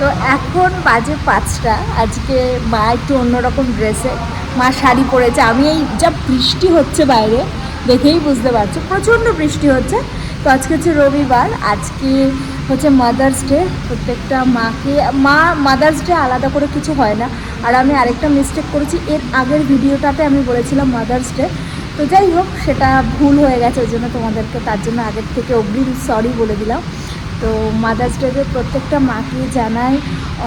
তো এখন বাজে পাঁচটা। আজকে মা একটু অন্যরকম ড্রেসে মা শাড়ি পরেছে। আমি এই যা বৃষ্টি হচ্ছে বাইরে, দেখেই বুঝতে পারছ। প্রচণ্ড বৃষ্টি হচ্ছে। তো আজকে হচ্ছে রবিবার। আজকে হচ্ছে মাদার্স ডে প্রত্যেকটা মাকে, মা মাদার্স ডে আলাদা করে কিছু হয় না। আর আমি আরেকটা মিস্টেক করেছি। এর আগের ভিডিওটাতে আমি বলেছিলাম মাদার্স ডে তো যাই হোক, সেটা ভুল হয়ে গেছে ওই জন্য তোমাদেরকে তার জন্য আগের থেকে অগ্রিম সরি বলে দিলাম। তো মাদার্স ডেতে প্রত্যেকটা মাকে জানাই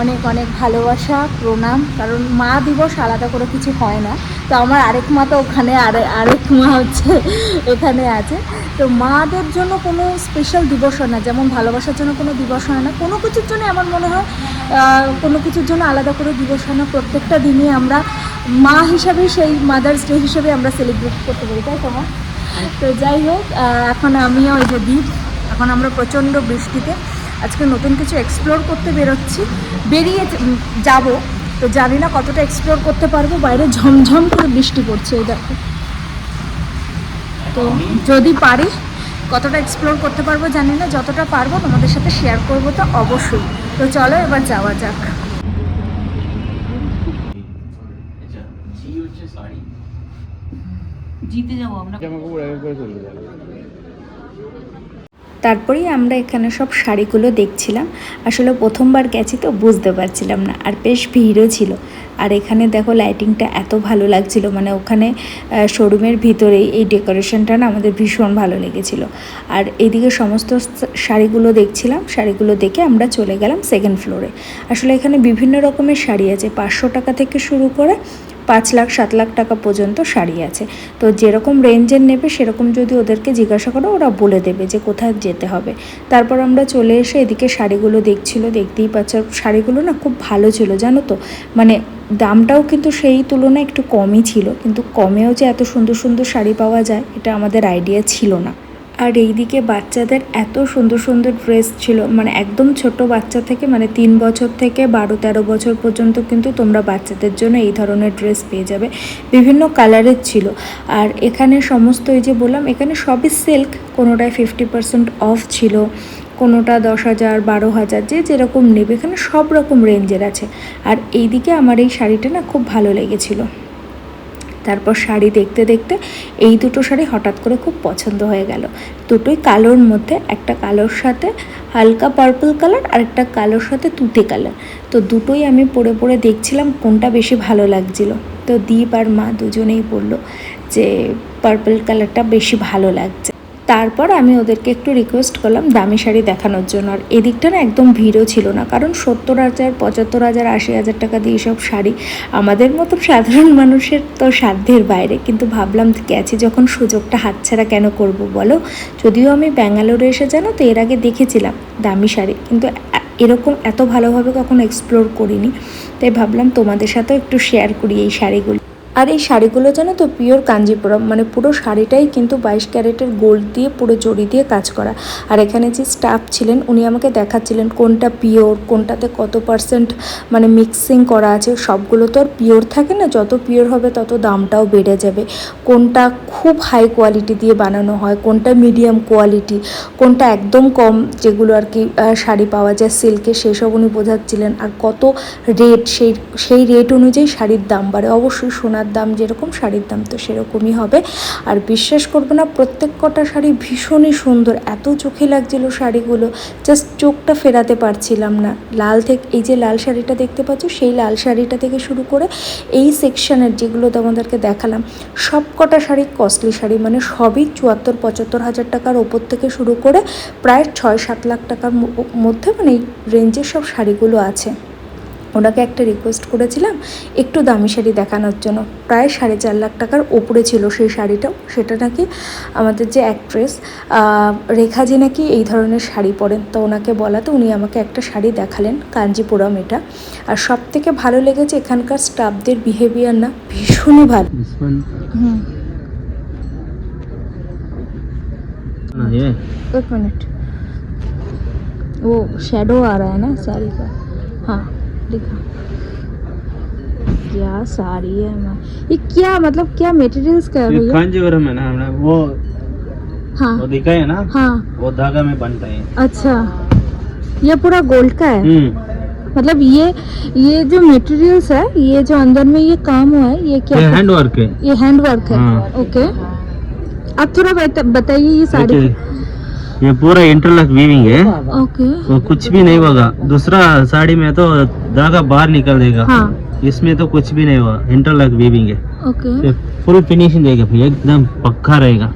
অনেক অনেক ভালোবাসা, প্রণাম, কারণ মা দিবস আলাদা করে কিছু হয় না। তো আমার আরেক মা তো ওখানে, আর, আরেক মা হচ্ছে এখানে আছে। তো মাদের জন্য কোনো স্পেশাল দিবস হয় না, যেমন ভালোবাসার জন্য কোনো দিবস হয় না। কোনো কিছুর জন্য আমার মনে হয় কোনো কিছুর জন্য আলাদা করে দিবস হয় না। প্রত্যেকটা দিনই আমরা মা হিসাবে সেই মাদার্স ডে হিসেবে আমরা সেলিব্রেট করতে পারি, তাই তো মা? তো যাই হোক এখন আমিও ওই যে দ্বীপ এখন আমরা প্রচণ্ড বৃষ্টিতে আজকে নতুন কিছু এক্সপ্লোর করতে বেরোচ্ছি। বেরিয়ে যাব। তো জানি না কতটা এক্সপ্লোর করতে পারব। বাইরে ঝমঝম করে বৃষ্টি পড়ছে এই দেখো। তো যদি পারি কতটা এক্সপ্লোর করতে পারব জানি না। যতটা পারব তোমাদের সাথে শেয়ার করব তো অবশ্যই। তো চলো এবার যাওয়া যাক। আচ্ছা জিতে যাব আমরা। তারপরেই আমরা এখানে সব শাড়িগুলো দেখছিলাম। আসলে প্রথমবার গেছি তো বুঝতে পারছিলাম না, আর বেশ ভিড়ও ছিল। আর এখানে দেখো লাইটিংটা এত ভালো লাগছিল মানে ওখানে শোরুমের ভিতরেই এই ডেকোরেশনটা না আমাদের ভীষণ ভালো লেগেছিল। আর এদিকে সমস্ত শাড়িগুলো দেখছিলাম, শাড়িগুলো দেখে আমরা চলে গেলাম সেকেন্ড ফ্লোরে আসলে এখানে বিভিন্ন রকমের শাড়ি আছে, পাঁচশো টাকা থেকে শুরু করে পাঁচ লাখ, সাত লাখ টাকা পর্যন্ত শাড়ি আছে। তো যেরকম রেঞ্জের নেবে, সেরকম যদি ওদেরকে জিজ্ঞাসা করো, ওরা বলে দেবে যে কোথায় যেতে হবে। তারপর আমরা চলে এসে এদিকে শাড়িগুলো দেখছিল, দেখতেই পাচ্ছ, শাড়িগুলো না খুব ভালো ছিল, জানো তো? মানে দামটাও কিন্তু সেই তুলনায় একটু কমই ছিল, কিন্তু কমেও যে এত সুন্দর সুন্দর শাড়ি পাওয়া যায়, এটা আমাদের আইডিয়া ছিল না। আর এইদিকে বাচ্চাদের এত সুন্দর সুন্দর ড্রেস ছিল। মানে একদম ছোট বাচ্চা থেকে মানে তিন বছর থেকে বারো, তেরো বছর পর্যন্ত কিন্তু তোমরা বাচ্চাদের জন্য এই ধরনের ড্রেস পেয়ে যাবে। বিভিন্ন কালারের ছিল। আর এখানে সমস্ত এই যে বললাম, এখানে সবই সিল্ক কোনোটায় ফিফটি পার্সেন্ট অফ ছিল, কোনোটা দশ হাজার, বারো হাজার, যে যেরকম নেবে, এখানে সব রকম রেঞ্জের আছে। আর এইদিকে আমার এই শাড়িটা না খুব ভালো লেগেছিলো। তারপর শাড়ি দেখতে দেখতে এই দুটো শাড়ি হঠাৎ করে খুব পছন্দ হয়ে গেল। দুটোই কালোর মধ্যে, একটা কালোর সাথে হালকা পার্পল কালার আর একটা কালোর সাথে তুতে কালার তো দুটোই আমি পরে পরে দেখছিলাম কোনটা বেশি ভালো লাগছিল। তো দীপ আর মা দুজনেই বলল যে পার্পল কালারটা বেশি ভালো লাগছে। তারপর আমি ওদেরকে একটু রিকোয়েস্ট করলাম দামি শাড়ি দেখানোর জন্য। আর এদিকটা না একদম ভিড়ও ছিল না, কারণ সত্তর হাজার, পঁচাত্তর হাজার, আশি হাজার টাকা দিয়ে সব শাড়ি আমাদের মতো সাধারণ মানুষের তো সাধ্যের বাইরে। কিন্তু ভাবলাম গেছি যখন সুযোগটা হাতছাড়া কেন করব বলো? যদিও আমি ব্যাঙ্গালোরে এসে জানো তো এর আগে দেখেছিলাম দামি শাড়ি, কিন্তু এরকম এত ভালোভাবে কখনো এক্সপ্লোর করিনি। তাই ভাবলাম তোমাদের সাথেও একটু শেয়ার করি এই শাড়িগুলো। আর এই শাড়িগুলো জানো তো পিওর কাঞ্জিপুরম মানে পুরো শাড়িটাই কিন্তু বাইশ ক্যারেটের গোল্ড দিয়ে, পুরো জড়ি দিয়ে কাজ করা। আর এখানে যে স্টাফ ছিলেন, উনি আমাকে দেখাচ্ছিলেন কোনটা পিওর কোনটাতে কত পার্সেন্ট মানে মিক্সিং করা আছে। সবগুলো তো আর পিওর থাকে না, যত পিওর হবে তত দামটাও বেড়ে যাবে। কোনটা খুব হাই কোয়ালিটি দিয়ে বানানো হয়, কোনটা মিডিয়াম কোয়ালিটি কোনটা একদম কম যেগুলো আর কি শাড়ি পাওয়া যায় সিল্কে সেসব উনি বোঝাচ্ছিলেন। আর কত রেট সেই সেই রেট অনুযায়ী শাড়ির দাম বাড়ে। অবশ্যই সোনার দাম যেরকম, শাড়ির দাম তো সেরকমই হবে। আর বিশ্বাস করব না, প্রত্যেক কটা শাড়ি ভীষণই সুন্দর। এত চোখে লাগছিল শাড়িগুলো জাস্ট চোখটা ফেরাতে পারছিলাম না। লাল থেকে, এই যে লাল শাড়িটা দেখতে পাচ্ছ, সেই লাল শাড়িটা থেকে শুরু করে এই সেকশানের যেগুলো তোমাদেরকে দেখালাম, সব কটা শাড়ি কস্টলি শাড়ি মানে সবই চুয়াত্তর, পঁচাত্তর হাজার টাকার ওপর থেকে শুরু করে প্রায় ছয় সাত লাখ টাকার মধ্যে মানে এই রেঞ্জের সব শাড়িগুলো আছে। ওনাকে একটা রিকোয়েস্ট করেছিলাম একটু দামি শাড়ি দেখানোর জন্য প্রায় সাড়ে চার লাখ টাকার ওপরে ছিল সেই শাড়িটাও সেটা নাকি আমাদের যে অ্যাক্ট্রেস রেখাজি নাকি এই ধরনের শাড়ি পরেন তো ওনাকে বলাতে উনি আমাকে একটা শাড়ি দেখালেন কাঞ্জিপুরম এটা আর সব থেকে ভালো লেগেছে এখানকার স্টাফদের বিহেভিয়ার না ভীষণই ভালো दिस वन হুম ना ये एक मिनट वो शेडो आ रहा है ना साड़ी का हाँ दिखा क्या साड़ी है मैं ये क्या मतलब क्या मटेरियल्स का है? भैया कांजीवरम है ना हमने वो हाँ। वो दिखा है ना? हाँ। वो धागा में बनता है। अच्छा। ये पूरा गोल्ड का है? हम्म। मतलब ये ये जो मटेरियल्स है ये जो अंदर में ये काम हुआ है ये क्या ये हैंड वर्क है। ये हैंड वर्क है। हाँ। ओके अब थोड़ा बताइए ये साड़ी ये पूरा इंटरलॉक वीविंग है। ओके तो कुछ भी नहीं होगा। दूसरा साड़ी में तो धागा बाहर निकल देगा। हाँ। इसमें तो कुछ भी नहीं होगा। इंटरलॉक वीविंग है। ओके फुल फिनिशिंग देगा भैया। एकदम पक्का रहेगा।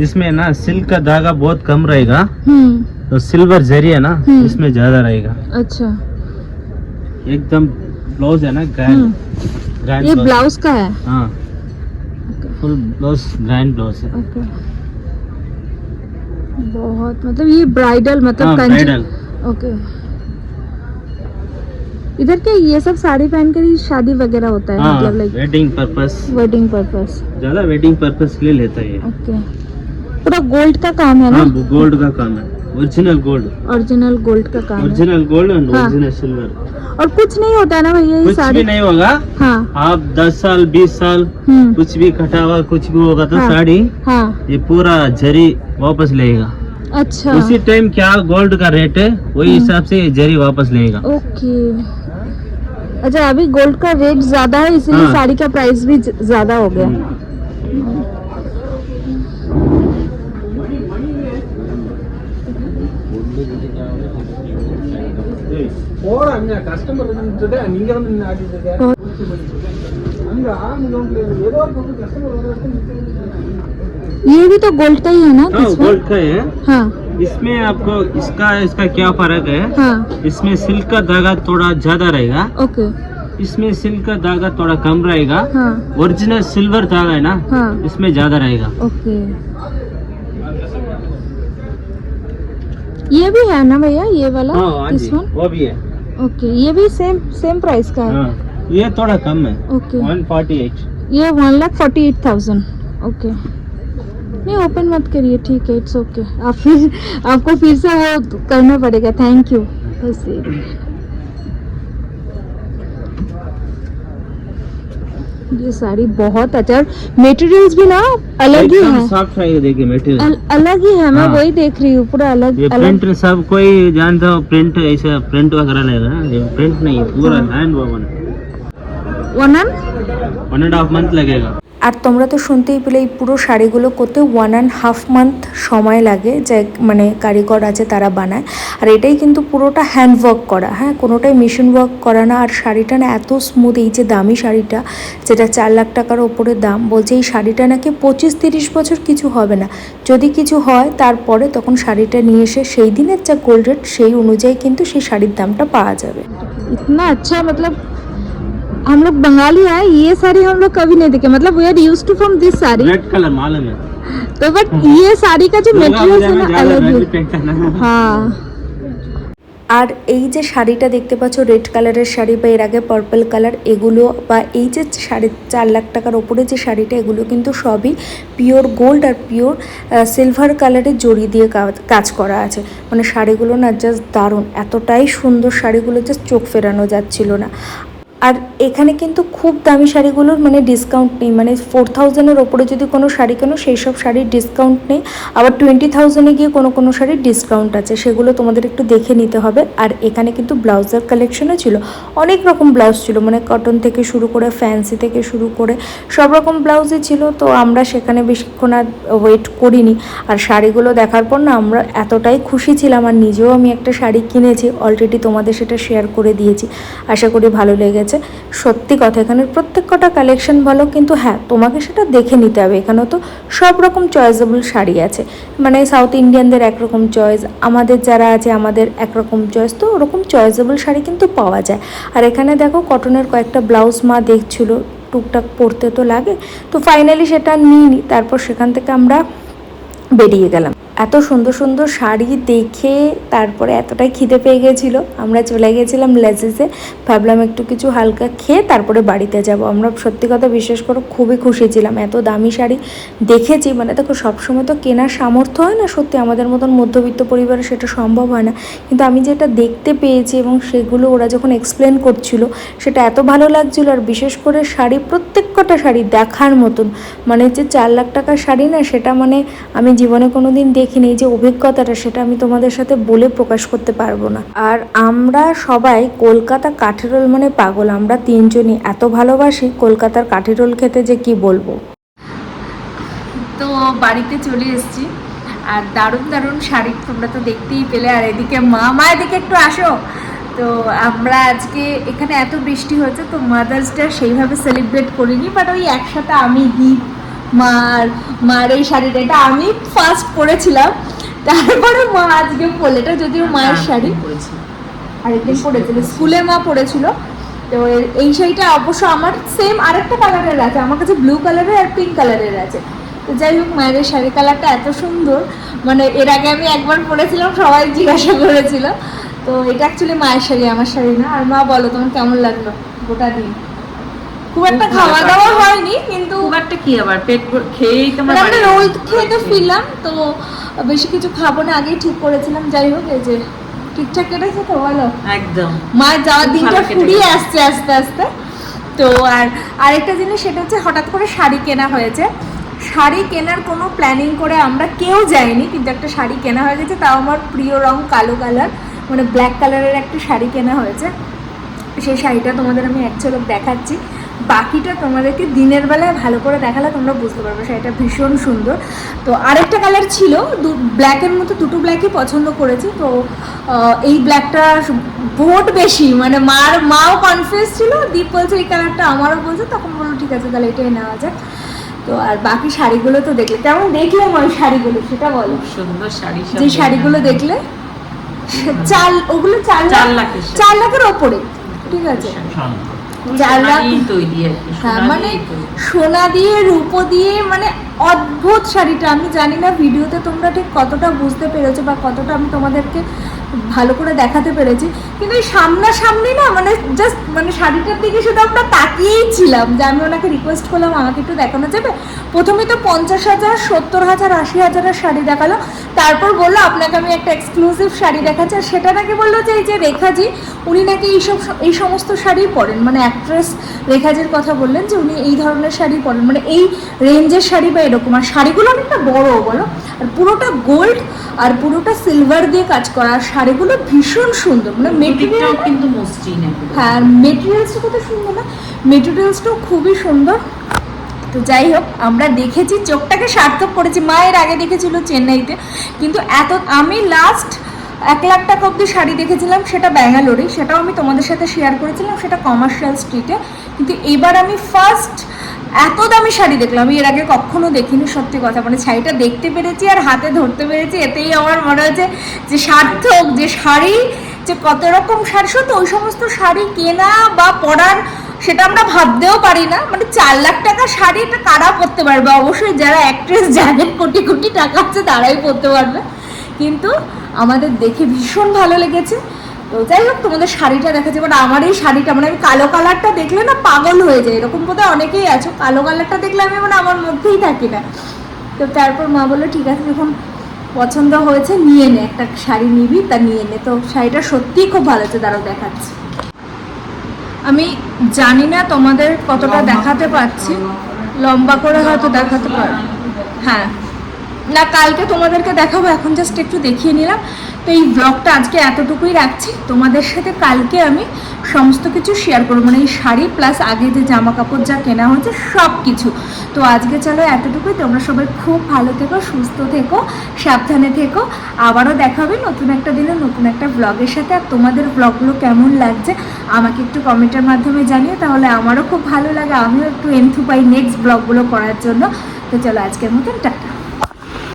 इसमें ना सिल्क का धागा बहुत कम रहेगा। हम्म। तो सिल्वर जरी है ना हम्म। इसमें ज़्यादा रहेगा। अच्छा। एकदम ब्लाउज है ना हम्म, ग्रैंड ग्रैंड ये ब्लाउज का है? हाँ। फुल ब्लाउज ग्रैंड ब्लाउज है। ओके बहुत मतलब ये ब्राइडल मतलब हाँ ब्राइडल ओके इधर क्या ये सब साड़ी पहन कर ही शादी वगैरह होता है? हाँ मतलब like wedding purpose wedding purpose ज़्यादा वेडिंग पर्पस के लिए लेता है ओके पूरा गोल्ड का काम है ना? हाँ गोल्ड का काम है। ओरिजिनल गोल्ड ओरिजिनल गोल्ड का काम original gold and. Original silver और कुछ नहीं होता ना भैया ये कुछ साड़ी भी नहीं होगा। हाँ। आप 10 साल 20 साल हम्म। कुछ भी कटा हुआ कुछ भी होगा तो हाँ। साड़ी हाँ। ये पूरा जरी वापस लेगा। अच्छा। उसी टाइम क्या गोल्ड का रेट है वही हम्म। हिसाब से ये जरी वापस लेगा। ओके। अच्छा अभी गोल्ड का रेट ज़्यादा है इसीलिए हाँ। साड़ी का प्राइस भी ज़्यादा हो गया। ये भी तो गोल्ड का ही है ना हाँ गोल्ड का है हाँ इसमें आपको इसका इसका क्या फ़र्क है? हाँ इसमें सिल्क का धागा थोड़ा ज़्यादा रहेगा। ओके इसमें सिल्क का धागा थोड़ा कम रहेगा। हाँ. ओरिजिनल सिल्वर धागा है ना? हाँ. इसमें ज़्यादा रहेगा। ओके ये भी है ना भैया ये वाला? हाँ हाँ दिस जी वन वो भी है। ओके ये भी सेम सेम प्राइस का है? हाँ ये थोड़ा कम है। ओके 148 ये one lakh forty eight thousand okay नहीं ओपन मत करिए ठीक है इट्स ओके आप फिर आपको फिर से वो करना पड़ेगा थैंक यू बस ये साड़ी बहुत अच्छा मेटेरियल भी ना अलग ही है। सॉफ्ट है ये देखिए मटेरियल अल, अलग ही है मैं हाँ। वही देख रही हूँ पूरा अलग ये अलग। प्रिंट सब कोई जानता हो प्रिंट ऐसा प्रिंट वगैरह नहीं रहा ये प्रिंट नहीं है। पूरा हाँ। Hand woven one and one and half month लगेगा। আর তোমরা তো শুনতেই পেলে এই পুরো শাড়িগুলো করতে ওয়ান অ্যান্ড হাফ মান্থ সময় লাগে, যে মানে কারিগর আছে তারা বানায়। আর এটাই কিন্তু পুরোটা হ্যান্ড ওয়ার্ক করা হ্যাঁ? কোনোটাই মেশিন ওয়ার্ক করা না। আর শাড়িটা না এত স্মুথ এই যে দামি শাড়িটা, যেটা চার লাখ টাকার ওপরে দাম, বলছে এই শাড়িটা নাকি পঁচিশ তিরিশ বছর কিছু হবে না। যদি কিছু হয়, তারপরে তখন শাড়িটা নিয়ে এসে সেই দিনের যা গোল্ড রেট সেই অনুযায়ী কিন্তু সেই শাড়ির দামটা পাওয়া যাবে। না আচ্ছা মতলব हम लोग बंगाली है ये साड़ी हम लोग कभी नहीं देखे मतलब we are use to from this sari red colour मालूम है तो बट ये साड़ी का जो दुर्गा मटेरियल पूजा है में ना ज्यादा अलग red है pink करना है। हाँ আর এই যে শাড়িটা দেখতে পাচ্ছ রেড কালারের শাড়ি বা এর আগে পার্পল কালার এগুলো বা এই যে সাড়ে চার লাখ টাকার ওপরে যে শাড়িটা এগুলো কিন্তু সবই পিওর গোল্ড আর পিওর সিলভার কালারের জড়ি দিয়ে কা- কাজ করা আছে মানে শাড়িগুলো না জাস্ট দারুণ এতটাই সুন্দর শাড়িগুলো জাস্ট চোখ ফেরানো যাচ্ছিল না আর এখানে কিন্তু খুব দামি শাড়িগুলোর মানে ডিসকাউন্ট নেই। মানে ফোর থাউজেন্ডের ওপরে যদি কোনো শাড়ি কেনো, সেই সব শাড়ির ডিসকাউন্ট নেই। আবার টোয়েন্টি থাউজেন্ডে গিয়ে কোনো কোনো শাড়ির ডিসকাউন্ট আছে। সেগুলো তোমাদের একটু দেখে নিতে হবে। আর এখানে কিন্তু ব্লাউজের কালেকশনও ছিল। অনেক রকম ব্লাউজ ছিল। মানে কটন থেকে শুরু করে ফ্যান্সি থেকে শুরু করে, সব রকম ব্লাউজই ছিল। তো আমরা সেখানে বেশিক্ষণ আর ওয়েট করিনি। আর শাড়িগুলো দেখার পর না আমরা এতটাই খুশি ছিলাম। আর নিজেও আমি একটা শাড়ি কিনেছি। অলরেডি তোমাদের সেটা শেয়ার করে দিয়েছি। আশা করি ভালো লেগেছে। সত্যি কথা এখানের প্রত্যেক কটা কালেকশন ভালো কিন্তু হ্যাঁ তোমাকে সেটা দেখে নিতে হবে। এখানেও তো সব রকম চয়েসেবল শাড়ি আছে। মানে সাউথ ইন্ডিয়ানদের একরকম চয়েস আমাদের যারা আছে আমাদের একরকম চয়েস তো ওরকম চয়েসেবল শাড়ি কিন্তু পাওয়া যায়। আর এখানে দেখো কটনের কয়েকটা ব্লাউজ মা দেখছিল, টুকটাক পরতে তো লাগে। তো ফাইনালি সেটা নিইনি, তারপর সেখান থেকে আমরা বেরিয়ে গেলাম। এত সুন্দর সুন্দর শাড়ি দেখে তারপরে এতটাই খিদে পেয়ে গেছিল। আমরা চলে গেছিলাম লেজেসে। ভাবলাম একটু কিছু হালকা খেয়ে তারপরে বাড়িতে যাব। আমরা সত্যি কথা বিশ্বাস করো, খুবই খুশি ছিলাম। এত দামি শাড়ি দেখেছি মানে দেখো সবসময় তো কেনার সামর্থ্য হয় না সত্যি। আমাদের মতন মধ্যবিত্ত পরিবারে সেটা সম্ভব হয় না। কিন্তু আমি যেটা দেখতে পেয়েছি এবং সেগুলো ওরা যখন এক্সপ্লেন করছিল, সেটা এত ভালো লাগছিল। আর বিশেষ করে শাড়ি প্রত্যেক কটা শাড়ি দেখার মতন মানে যে চার লাখ টাকার শাড়ি না, সেটা মানে আমি জীবনে কোনো দিন দেখিনি এই যে অভিজ্ঞতাটা, সেটা আমি তোমাদের সাথে বলে প্রকাশ করতে পারব না। আর আমরা সবাই কলকাতা কাঠি রোল মানে পাগল। আমরা তিনজনই এত ভালোবাসি কলকাতার কাঠি রোল খেতে যে কি বলব? তো বাড়িতে চলে এসেছি। আর দারুণ দারুণ শাড়ি তোমরা তো দেখতেই পেলে। আর এদিকে মা মা এদিকে একটু আসো। তো আমরা আজকে এখানে এত বৃষ্টি হয়েছে, তো মাদার্স ডে সেইভাবে সেলিব্রেট করিনি বাট ওই একসাথে আমি গিফট মার মার এই শাড়িটা। এটা আমি ফার্স্ট পরেছিলাম। তারপরে মা আজকে পরলে। এটা যদিও মায়ের শাড়ি। আরেকদিন পরেছিল। স্কুলে মা পরেছিল। তো এই শাড়িটা অবশ্য আমার সেম আরেকটা কালারের আছে। আমার কাছে ব্লু কালারের আর পিঙ্ক কালারের আছে। তো যাই হোক মায়ের শাড়ি কালারটা এত সুন্দর। মানে এর আগে আমি একবার পরেছিলাম সবাই জিজ্ঞাসা করেছিল। তো এটা অ্যাকচুয়ালি মায়ের শাড়ি আমার শাড়ি না। আর মা বলো তোমার কেমন লাগল গোটা দিন? খুব একটা খাওয়া দাওয়া হয়নি কিন্তু খুব একটা কি আবার? পেট খেয়েই তোমার মানে আমরা রোল খেয়ে তো ফিরলাম তো বেশি কিছু খাব না আগেই ঠিক করেছিলাম। যাই হোক এই যে ঠিকঠাক কেটেছে তো বলো একদম। মায়ের যাওয়ার দিনটা ফুরিয়ে আসছে আস্তে আস্তে। তো আর আরেকটা জিনিস সেটা হচ্ছে হঠাৎ করে শাড়ি কেনা হয়েছে। শাড়ি কেনার কোনো প্ল্যানিং করে আমরা কেউ যাইনি কিন্তু একটা শাড়ি কেনা হয়ে গেছে। তাও আমার প্রিয় রং কালো কালার মানে ব্ল্যাক কালারের একটা শাড়ি কেনা হয়েছে। সেই শাড়িটা তোমাদের আমি এক ঝলক দেখাচ্ছি। বাকিটা তোমাদেরকে দিনের বেলায় ভালো করে দেখালে তোমরা বুঝতে পারবে শাড়িটা ভীষণ সুন্দর। তো আরেকটা কালার ছিল দু ব্ল্যাকের মতো দুটো ব্ল্যাকই পছন্দ করেছি। তো এই ব্ল্যাকটা ভোট বেশি মানে মার মাও কনফিউজ ছিল দীপ বলছে এই কালারটা আমারও বলছে তখন বলল ঠিক আছে তাহলে এটাই নেওয়া যাক। তো আর বাকি শাড়িগুলো তো দেখলে কেমন দেখলাম ওই শাড়িগুলো সেটা বলো। সুন্দর শাড়ি যে শাড়িগুলো দেখলে চাল ওগুলো চাল চার লাখের ওপরে ঠিক আছে। হ্যাঁ মানে সোনা দিয়ে রূপো দিয়ে মানে অদ্ভুত শাড়িটা। আমি জানি না ভিডিওতে তোমরা ঠিক কতটা বুঝতে পেরেছ বা কতটা আমি তোমাদেরকে ভালো করে দেখাতে পেরেছি। কিন্তু এই সামনাসামনি না মানে জাস্ট মানে শাড়িটার দিকে শুধু আমরা তাকিয়েই ছিলাম যে আমি ওনাকে রিকোয়েস্ট করলাম, আমাকে একটু দেখানো যাবে। প্রথমে তো পঞ্চাশ হাজার, সত্তর হাজার, আশি হাজারের শাড়ি দেখাল। তারপর বলল, আপনাকে আমি একটা এক্সক্লুসিভ শাড়ি দেখাচ্ছি। আর সেটা নাকি বলল যে, এই যে রেখাজি, উনি নাকি এইসব এই সমস্ত শাড়ি পরেন। মানে অ্যাক্ট্রেস রেখাজির কথা বললেন যে, উনি এই ধরনের শাড়ি পরেন। মানে এই রেঞ্জের শাড়ি বা এরকম। আর শাড়িগুলো অনেকটা বড় বলো। আর পুরোটা গোল্ড আর পুরোটা সিলভার দিয়ে কাজ করা। আর শাড়িগুলো ভীষণ সুন্দর মানে মেটেরিয়াল কিন্তু মসৃণ হ্যাঁ মেটেরিয়ালসটা কত সুন্দর না? মেটেরিয়ালসটাও খুবই সুন্দর। তো যাই হোক আমরা দেখেছি চোখটাকে সার্থক করেছি। মায়ের আগে দেখেছিল চেন্নাইতে কিন্তু এত আমি লাস্ট এক লাখ টাকা অবধি শাড়ি দেখেছিলাম সেটা ব্যাঙ্গালোরে সেটাও আমি তোমাদের সাথে শেয়ার করেছিলাম সেটা কমার্শিয়াল স্ট্রিটে কিন্তু এবার আমি ফার্স্ট এত দামি শাড়ি দেখলাম, আমি এর আগে কখনো দেখিনি সত্যি কথা। মানে শাড়িটা দেখতে পেরেছি আর হাতে ধরতে পেরেছি, এতেই আমার মনে হয়েছে যে সার্থক, যে শাড়ি, যে কত রকম শাড়ি। সত্যি, ওই সমস্ত শাড়ি কেনা বা পরার সেটা আমরা ভাবতেও পারি না। মানে চার লাখ টাকা শাড়ি এটা কারা পরতে পারবে? অবশ্যই যারা অ্যাক্ট্রেস যাদের কোটি কোটি টাকা আছে, তারাই পরতে পারবে। কিন্তু আমাদের দেখে ভীষণ ভালো লেগেছে। তো যাই হোক তোমাদের শাড়িটা দেখাচ্ছে মানে আমার এই শাড়িটা মানে আমি কালো কালারটা দেখলে না পাগল হয়ে যায়। এরকম বোধহয় অনেকেই আছো কালো কালারটা দেখলে আমি মানে আমার মধ্যেই থাকি না। তো তারপর মা বলল ঠিক আছে যখন পছন্দ হয়েছে নিয়ে নে একটা শাড়ি নিবি তা নিয়ে নে। তো শাড়িটা সত্যিই খুব ভালো হচ্ছে দাঁড়াও দেখাচ্ছি। আমি জানি না তোমাদের কতটা দেখাতে পারছি। লম্বা করে হয়তো দেখাতে পারো। হ্যাঁ। না কালকে তোমাদেরকে দেখাবো এখন জাস্ট একটু দেখিয়ে নিলাম। তো এই ব্লগটা আজকে এতটুকুই রাখছি। তোমাদের সাথে কালকে আমি সমস্ত কিছু শেয়ার করব। মানে এই শাড়ি প্লাস আগে যে জামা কাপড় যা কেনা হয়েছে সব কিছু তো আজকে চলো এতটুকুই। তোমরা সবাই খুব ভালো থেকো, সুস্থ থেকো, সাবধানে থেকো। আবারও দেখাবে নতুন একটা দিনে, নতুন একটা ব্লগের সাথে। আর তোমাদের ব্লগগুলো কেমন লাগছে আমাকে একটু কমেন্টের মাধ্যমে জানিও। তাহলে আমারও খুব ভালো লাগে। আমিও একটু এনথু পাই নেক্সট ব্লগগুলো করার জন্য। তো চলো আজকের মতন টাটা।